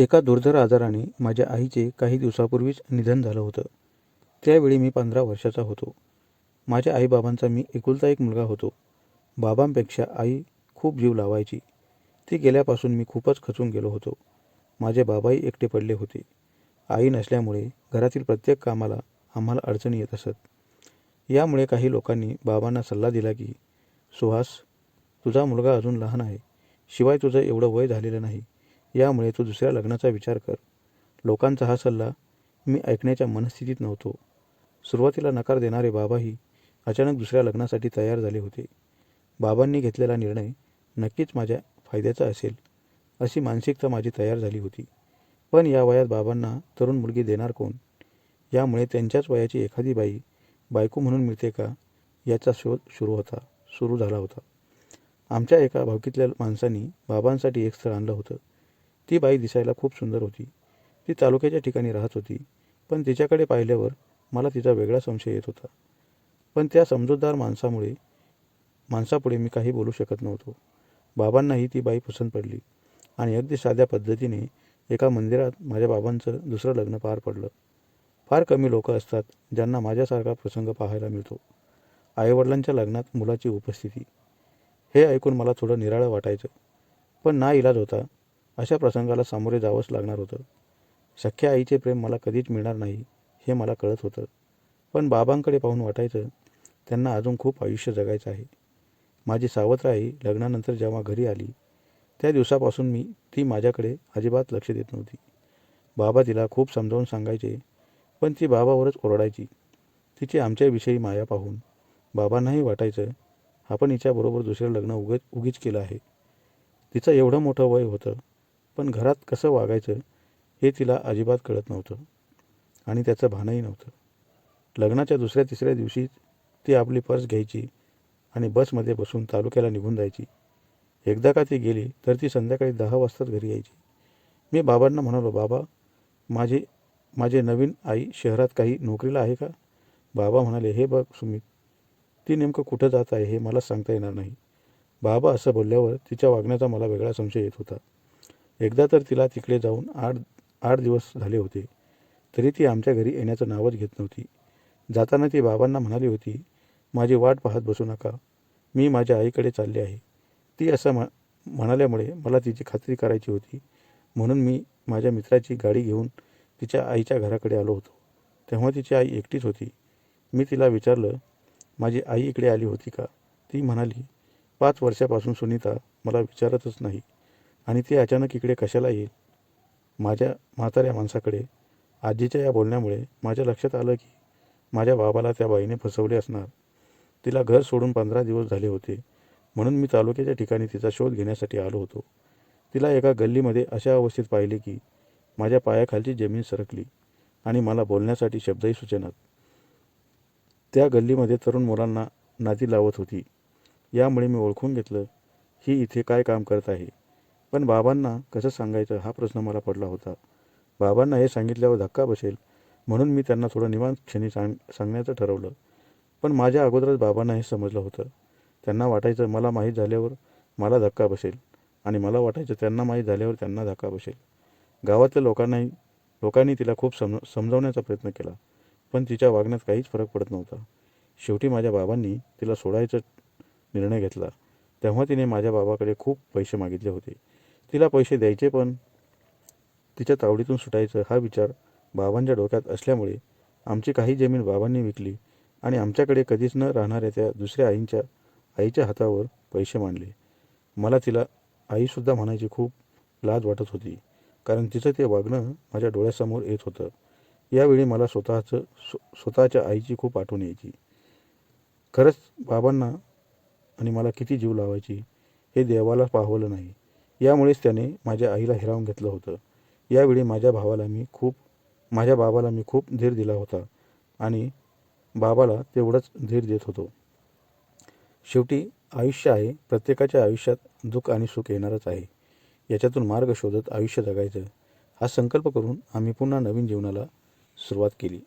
एका दुर्धर आजाराने माझ्या आईचे काही दिवसापूर्वीच निधन झालं होतं. त्यावेळी मी पंधरा वर्षाचा होतो. माझ्या आईबाबांचा मी एकुलता एक मुलगा होतो. बाबांपेक्षा आई खूप जीव लावायची. ती गेल्यापासून मी खूपच खचून गेलो होतो. माझे बाबाही एकटे पडले होते. आई नसल्यामुळे घरातील प्रत्येक कामाला आम्हाला अडचणी येत असत. यामुळे काही लोकांनी बाबांना सल्ला दिला की सुहास तुझा मुलगा अजून लहान आहे. शिवाय तुझं एवढं वय झालेलं नाही. यामुळे तू दुसऱ्या लग्नाचा विचार कर. लोकांचा हा सल्ला मी ऐकण्याच्या मनस्थितीत नव्हतो. सुरुवातीला नकार देणारे बाबाही अचानक दुसऱ्या लग्नासाठी तयार झाले होते. बाबांनी घेतलेला निर्णय नक्कीच माझ्या फायद्याचा असेल अशी मानसिकता माझी तयार झाली होती. पण या वयात बाबांना तरुण मुलगी देणार कोण? यामुळे त्यांच्याच वयाची एखादी बाई बायको म्हणून मिळते का? याचा शोध सुरू होता सुरू झाला होता. आमच्या एका भावकीतल्या माणसांनी बाबांसाठी एक स्थळ आणलं होतं. ती बाई दिसायला खूप सुंदर होती. ती तालुक्याच्या ठिकाणी राहत होती पण तिच्याकडे पाहिल्यावर मला तिचा वेगळा संशय येत होता. पण त्या समजूतदार माणसामुळे माणसापुढे मी काही बोलू शकत नव्हतो. बाबांनाही ती बाई पसंत पडली आणि अगदी साध्या पद्धतीने एका मंदिरात माझ्या बाबांचं दुसरं लग्न पार पडलं. फार कमी लोक असतात ज्यांना माझ्यासारखा प्रसंग पाहायला मिळतो. आईवडिलांच्या लग्नात मुलाची उपस्थिती. हे ऐकून मला थोडं निराळं वाटायचं पण ना इलाज होता अशा प्रसंगाला सामोरे जावंच लागणार होतं. सख्या आईचे प्रेम मला कधीच मिळणार नाही हे मला कळत होतं. पण बाबांकडे पाहून वाटायचं त्यांना अजून खूप आयुष्य जगायचं आहे. माझी सावत्र आई लग्नानंतर जेव्हा घरी आली त्या दिवसापासून मी ती माझ्याकडे अजिबात लक्ष देत नव्हती. बाबा तिला खूप समजावून सांगायचे पण ती बाबावरच ओरडायची. तिची आमच्याविषयी माया पाहून बाबांनाही वाटायचं आपण हिच्याबरोबर दुसरं लग्न उगच उगीच केलं आहे. तिचं एवढं मोठं वय होतं पण घरात कसं वागायचं हे तिला अजिबात कळत नव्हतं. आणि त्याचं भानही नव्हतं. लग्नाच्या दुसऱ्या तिसऱ्या दिवशी ती आपली पर्स घ्यायची आणि बसमध्ये बसून तालुक्याला निघून जायची. एकदा का ती गेली तर ती संध्याकाळी दहा वाजताच घरी यायची. मी बाबांना म्हणालो बाबा माझे माझे नवीन आई शहरात काही नोकरीला आहे का? बाबा म्हणाले हे बघ सुमित ती नेमकं कुठं जात आहे हे मला सांगता येणार नाही. बाबा असं बोलल्यावर तिच्या वागण्याचा मला वेगळा संशय येत होता. एकदा तर तिला तिकडे जाऊन आठ आठ दिवस झाले होते. तरी ती आमच्या घरी येण्याचं नावच घेत नव्हती. जाताना ती बाबांना म्हणाली होती माझी वाट पाहत बसू नका. मी माझ्या आईकडे चालले आहे ती असं म्ह म्हणाल्यामुळे मला तिची खात्री करायची होती. म्हणून मी माझ्या मित्राची गाडी घेऊन तिच्या आईच्या घराकडे आलो होतो. तेव्हा तिची आई एकटीच होती. मी तिला विचारलं माझी आई इकडे आली होती का ती म्हणाली पाच वर्षापासून सुनीता मला विचारतच नाही. आणि ती अचानक इकडे कशाला येईल? माझ्या म्हाताऱ्या माणसाकडे आजीच्या या बोलण्यामुळे माझ्या लक्षात आलं की माझ्या बाबाला त्या बाईने फसवले असणार. तिला घर सोडून पंधरा दिवस झाले होते. म्हणून मी तालुक्याच्या ठिकाणी तिचा शोध घेण्यासाठी आलो होतो. तिला एका गल्लीमध्ये अशा अवस्थेत पाहिले की माझ्या पायाखालची जमीन सरकली आणि मला बोलण्यासाठी शब्दही सूचनात. त्या गल्लीमध्ये तरुण मुलांना नाती लावत होती. यामुळे मी ओळखून घेतलं ही इथे काय काम करत आहे? पण बाबांना कसं सांगायचं हा प्रश्न मला पडला होता. बाबांना हे सांगितल्यावर धक्का बसेल म्हणून मी त्यांना थोडं निवांत क्षणी सांग सांगण्याचं ठरवलं. पण माझ्या अगोदरच बाबांना हे समजलं होतं. त्यांना वाटायचं मला माहीत झाल्यावर मला धक्का बसेल आणि मला वाटायचं त्यांना माहीत झाल्यावर त्यांना धक्का बसेल. गावातल्या लोकांनाही लोकांनी तिला खूप सम समजावण्याचा प्रयत्न केला पण तिच्या वागण्यात काहीच फरक पडत नव्हता. शेवटी माझ्या बाबांनी तिला सोडायचा निर्णय घेतला. तेव्हा तिने माझ्या बाबाकडे खूप पैसे मागितले होते. तिला पैसे द्यायचे पण. तिच्या तावडीतून सुटायचं हा विचार बाबांच्या डोक्यात असल्यामुळे आमची काही जमीन बाबांनी विकली आणि आमच्याकडे कधीच न राहणाऱ्या त्या दुसऱ्या आईंच्या आईच्या हातावर पैसे मांडले. मला तिला आईसुद्धा म्हणायची खूप लाज वाटत होती कारण तिचं ते वागणं माझ्या डोळ्यासमोर येत होतं. यावेळी मला स्वतःचं स्व स्वतःच्या आईची खूप आठवण यायची. खरंच बाबांना आणि मला किती जीव लावायची हे देवाला पाहवलं नाही. यामुळेच त्याने माझ्या आईला हिरावून घेतलं होतं. यावेळी माझ्या भावाला मी खूप माझ्या बाबाला मी खूप धीर दिला होता आणि बाबाला तेवढंच धीर देत होतो. शेवटी आयुष्य आहे प्रत्येकाच्या आयुष्यात दुःख आणि सुख येणारच आहे. याच्यातून मार्ग शोधत आयुष्य जगायचं हा संकल्प करून आम्ही पुन्हा नवीन जीवनाला सुरुवात केली.